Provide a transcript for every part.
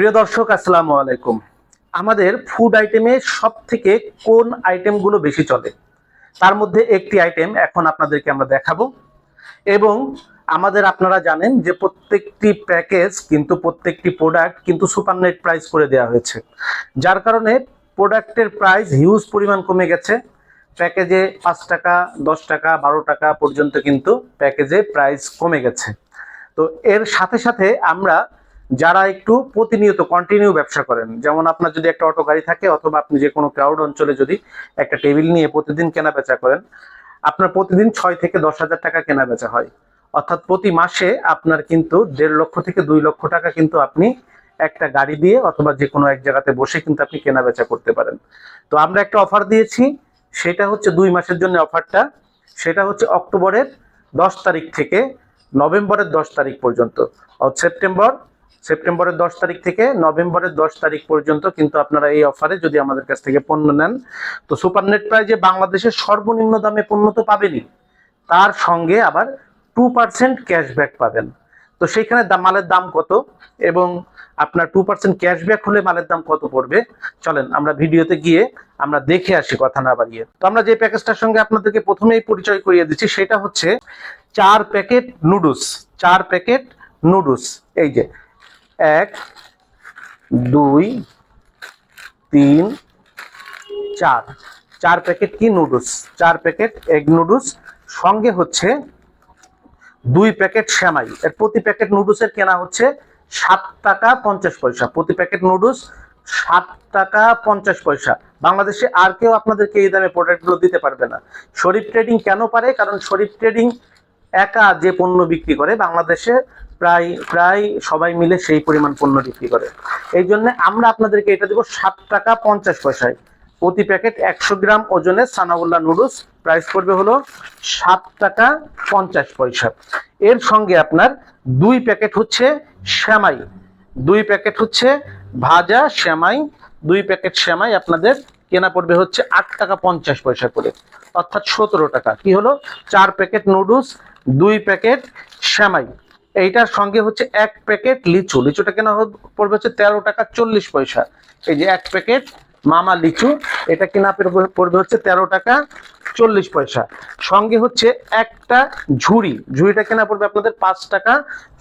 প্রিয় দর্শক, আসসালামু আলাইকুম। আমাদের ফুড আইটেমে সব থেকে কোন আইটেমগুলো বেশি চলে? তার মধ্যে একটি আইটেম এখন আপনাদেরকে আমরা দেখাবো। এবং আমাদের আপনারা জানেন যে প্রত্যেকটি প্যাকেজ কিন্তু প্রত্যেকটি প্রোডাক্ট কিন্তু সুপার নেট প্রাইস করে দেওয়া হয়েছে। যার কারণে প্রোডাক্টের প্রাইস হিউজ পরিমাণ কমে গেছে। প্যাকেজে পাঁচ টাকা, দশ টাকা, বারো টাকা পর্যন্ত কিন্তু প্যাকেজে প্রাইস কমে গেছে। তো এর সাথে সাথে আমরা যারা একটু প্রতিনিয়ত কন্টিনিউ ব্যবসা করেন। যেমন আপনার যদি একটা অটো গাড়ি থাকে অথবা আপনি যে কোনো ক্রাউড অঞ্চলে যদি একটা টেবিল নিয়ে প্রতিদিন কেনা বেচা করেন, আপনার প্রতিদিন ছয় থেকে দশ হাজার টাকা কেনা বেচা হয়। অর্থাৎ প্রতি মাসে আপনার কিন্তু দেড় লক্ষ থেকে দুই লক্ষ টাকা কিন্তু আপনি একটা গাড়ি দিয়ে অথবা যে কোনো এক জায়গাতে বসে কিন্তু আপনি কেনা বেচা করতে পারেন। তো আমরা একটা অফার দিয়েছি, সেটা হচ্ছে দুই মাসের জন্য অফারটা সেটা হচ্ছে অক্টোবরের দশ তারিখ থেকে নভেম্বরের দশ তারিখ পর্যন্ত। সেপ্টেম্বর সেপ্টেম্বরের দশ তারিখ থেকে নভেম্বরের দশ তারিখ পর্যন্ত কিন্তু আপনারা এই অফারে যদি আমাদের কাছ থেকে পণ্য নেন, তো সুপার নেট প্রাইজে বাংলাদেশের সর্বনিম্ন দামে পণ্য তো পাবেনই। তার সঙ্গে আবার টু পার্সেন্ট ক্যাশব্যাক পাবেন। তো সেইখানে মালের দাম কত? এবং আপনার টু পার্সেন্ট ক্যাশব্যাক হলে মালের দাম কত পড়বে? চলেন আমরা ভিডিওতে গিয়ে আমরা দেখে আসি, কথা না বাড়িয়ে। তো আমরা যে প্যাকেজটার সঙ্গে আপনাদেরকে প্রথমেই পরিচয় করিয়ে দিচ্ছি, সেটা হচ্ছে চার প্যাকেট নুডলস। চার প্যাকেট নুডলস। এই যে এক, দুই, তিন, চার। চার প্যাকেট কি নুডলস? চার প্যাকেট এগ নুডলস, সঙ্গে হচ্ছে দুই প্যাকেট শ্যামাই এর প্রতি প্যাকেট নুডলসের কেনা হচ্ছে সাত টাকা পঞ্চাশ পয়সা। প্রতি প্যাকেট নুডলস সাত টাকা পঞ্চাশ পয়সা। বাংলাদেশে আর কেউ আপনাদেরকে এই দামে প্রোডাক্টগুলো দিতে পারবে না। শরীফ ট্রেডিং কেন পারে? কারণ শরীফ ট্রেডিং একা যে পণ্য বিক্রি করে, বাংলাদেশে প্রায় প্রায় সবাই মিলে সেই পরিমাণ পণ্য বিক্রি করে। এই জন্য আমরা আপনাদেরকে এটা দেবো সাত টাকা পঞ্চাশ পয়সায়। প্রতি প্যাকেট একশো গ্রাম ওজনের সানাউল্লাহ নুডলস। প্রাইস পড়বে হলো সাত টাকা পঞ্চাশ পয়সা। এর সঙ্গে আপনার দুই প্যাকেট হচ্ছে শ্যামাই দুই প্যাকেট হচ্ছে ভাজা শ্যামাই দুই প্যাকেট শ্যামাই আপনাদের কেনা পড়বে হচ্ছে আট টাকা পঞ্চাশ পয়সা করে। অর্থাৎ সতেরো টাকা। কি হলো? চার প্যাকেট নুডলস, দুই প্যাকেট শ্যামাই এইটার সঙ্গে হচ্ছে এক প্যাকেট লিচু। লিচুটা কেনা পড়বে হচ্ছে তেরো টাকা চল্লিশ পয়সা। এই যে এক প্যাকেট মামা লিচু, এটা কেনা পড়বে হচ্ছে তেরো টাকা চল্লিশ পয়সা। সঙ্গে হচ্ছে একটা ঝুড়ি। ঝুড়িটা কেনা পড়বে আপনাদের পাঁচ টাকা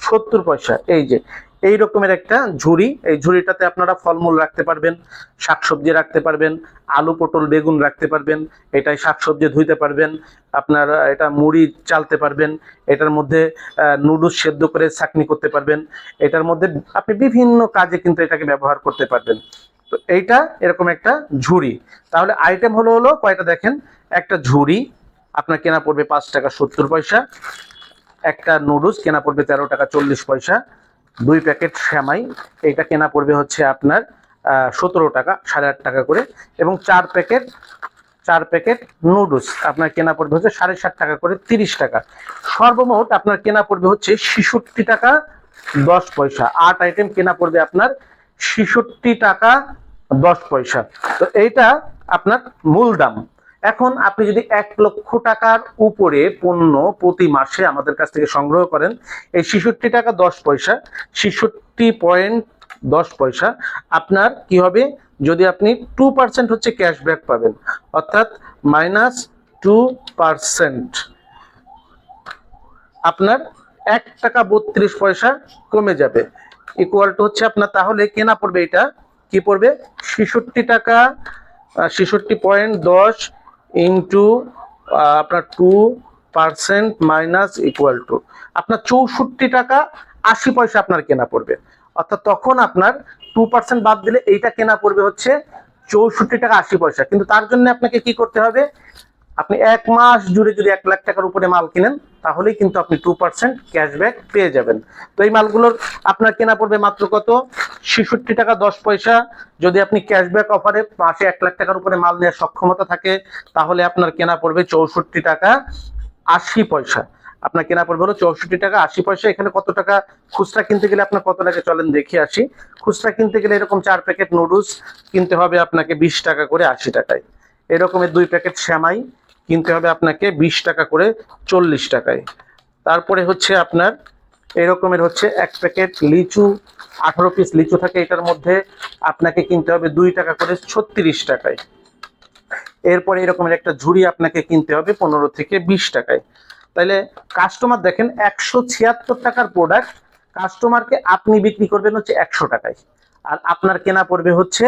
সত্তর পয়সা। এই যে এই রকমের একটা ঝুড়ি। এই ঝুড়িটাতে আপনারা ফলমূল রাখতে পারবেন, শাকসবজি রাখতে পারবেন, আলু, পটল, বেগুন রাখতে পারবেন এটাই শাকসবজি ধুইতে পারবেন, আপনার এটা মুড়ি চালতে পারবেন, এটার মধ্যে নুডলস সেদ্ধ করে চাটনি করতে পারবেন, এটার মধ্যে আপনি বিভিন্ন কাজে কিন্তু এটাকে ব্যবহার করতে পারবেন। তো এইটা এরকম একটা ঝুড়ি। তাহলে আইটেম হলো হলো কয়টা দেখেন? একটা ঝুড়ি, আপনার কেনা পড়বে পাঁচ টাকা সত্তর পয়সা, একটা নুডলস কেনা পড়বে তেরো টাকা চল্লিশ পয়সা দুই প্যাকেট শ্যামাই এইটা কেনা পড়বে হচ্ছে আপনার সতেরো টাকা, সাড়ে আট টাকা করে। এবং চার প্যাকেট চার প্যাকেট নুডলস আপনার কেনা পড়বে হচ্ছে সাড়ে সাত টাকা করে, তিরিশ টাকা। সর্বমোট আপনার কেনা পড়বে হচ্ছে ছেষট্টি টাকা, দশ পয়সা। আট আইটেম কেনা পড়বে আপনার ছেষট্টি টাকা, দশ পয়সা। তো এইটা আপনার মূল দাম। এখন আপনি যদি এক লক্ষ টাকার উপরে পণ্য প্রতি মাসে আমাদের কাছ থেকে সংগ্রহ করেন, এই ছেষট্টি টাকা দশ পয়সা, ছেষট্টি পয়েন্ট দশ পয়সা, আপনার কি হবে? যদি আপনি টু পার্সেন্ট হচ্ছে ক্যাশব্যাক পাবেন, অর্থাৎ মাইনাস টু পার্সেন্ট আপনার এক টাকা বত্রিশ পয়সা কমে যাবে। ইকুয়াল টু হচ্ছে আপনার, তাহলে কেনা পড়বে এটা, কি পড়বে? ছেষট্টি টাকা ছেষট্টি পয়েন্ট দশ ইন্টু আপনার two percent minus equal to আপনার চৌষট্টি টাকা আশি পয়সা আপনার কেনা পড়বে। অর্থাৎ তখন আপনার টু পার্সেন্ট বাদ দিলে এইটা কেনা পড়বে হচ্ছে চৌষট্টি টাকা আশি পয়সা। কিন্তু তার জন্য আপনাকে কি করতে হবে? আপনি এক মাস জুড়ে যদি এক লাখ টাকার উপরে মাল কিনেন তাহলেই কিন্তু আপনি টু পার্সেন্ট ক্যাশব্যাক পেয়ে যাবেন। তো এই মালগুলোর আপনার কেনা পড়বে মাত্র কত? ছেষট্টি টাকা দশ পয়সা। যদি আপনি ক্যাশব্যাক অফারে মাসে এক লাখ টাকার উপরে মাল নেওয়ার সক্ষমতা থাকে, তাহলে আপনার কেনা পড়বে চৌষট্টি টাকা আশি পয়সা। আপনার কেনা পড়বে হলো চৌষট্টি টাকা আশি পয়সা। এখানে কত টাকা খুচরা কিনতে গেলে আপনার কত টাকা চলেন দেখে আসি। খুচরা কিনতে গেলে এরকম চার প্যাকেট নুডলস কিনতে হবে আপনাকে বিশ টাকা করে আশি টাকায়। এরকমের দুই প্যাকেট শ্যামাই কিনতে হবে আপনাকে বিশ টাকা করে চল্লিশ টাকায়। তারপরে হচ্ছে আপনার এরকমের হচ্ছে এক প্যাকেট লিচু, আঠারো পিস লিচু থাকে এটার মধ্যে আপনাকে কিনতে হবে দুই টাকা করে ছত্রিশ টাকায়। এরপরে এরকমের একটা ঝুড়ি আপনাকে কিনতে হবে পনেরো থেকে বিশ টাকায়। তাহলে কাস্টমার দেখেন একশো ছিয়াত্তর টাকার প্রোডাক্ট কাস্টমারকে আপনি বিক্রি করবেন হচ্ছে একশো টাকায়। আর আপনার কেনা পড়বে হচ্ছে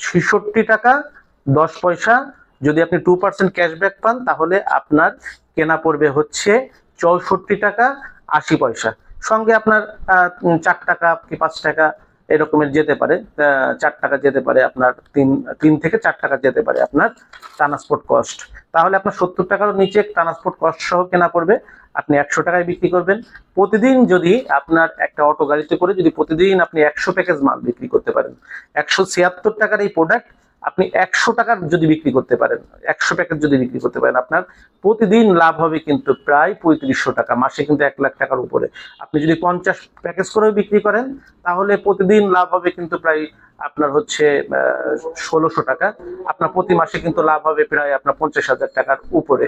ছেষট্টি টাকা, দশ পয়সা যদি আপনি টু পার্সেন্ট ক্যাশব্যাক পান, তাহলে আপনার কেনা পড়বে হচ্ছে চৌষট্টি টাকা আশি পয়সা। সঙ্গে আপনার চার টাকা কি পাঁচ টাকা এরকমের যেতে পারে চার টাকা যেতে পারে আপনার তিন তিন থেকে চার টাকা যেতে পারে আপনার ট্রান্সপোর্ট কস্ট তাহলে আপনার সত্তর টাকার নিচে ট্রান্সপোর্ট কস্ট সহ কেনা পড়বে, আপনি একশো টাকায় বিক্রি করবেন। প্রতিদিন যদি আপনার একটা অটো গাড়িতে করে যদি প্রতিদিন আপনি একশো প্যাকেজ মাল বিক্রি করতে পারেন। একশো ছিয়াত্তর টাকার এই প্রোডাক্ট আপনি একশো টাকার যদি বিক্রি করতে পারেন, একশো প্যাকেট যদি বিক্রি করতে পারেন, আপনার প্রতিদিন লাভ হবে কিন্তু প্রায় পঁয়ত্রিশশো টাকা, মাসে কিন্তু এক লাখ টাকার উপরে। আপনি যদি পঞ্চাশ প্যাকেজ করেও বিক্রি করেন, তাহলে প্রতিদিন লাভ হবে কিন্তু প্রায় আপনার হচ্ছে ষোলোশো টাকা। আপনার প্রতি মাসে কিন্তু লাভ হবে প্রায় আপনার পঞ্চাশ হাজার টাকার উপরে।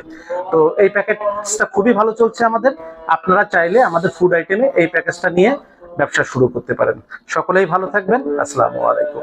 তো এই প্যাকেজটা খুবই ভালো চলছে আমাদের। আপনারা চাইলে আমাদের ফুড আইটেমে এই প্যাকেজটা নিয়ে ব্যবসা শুরু করতে পারেন। সকলেই ভালো থাকবেন। আসসালামু আলাইকুম।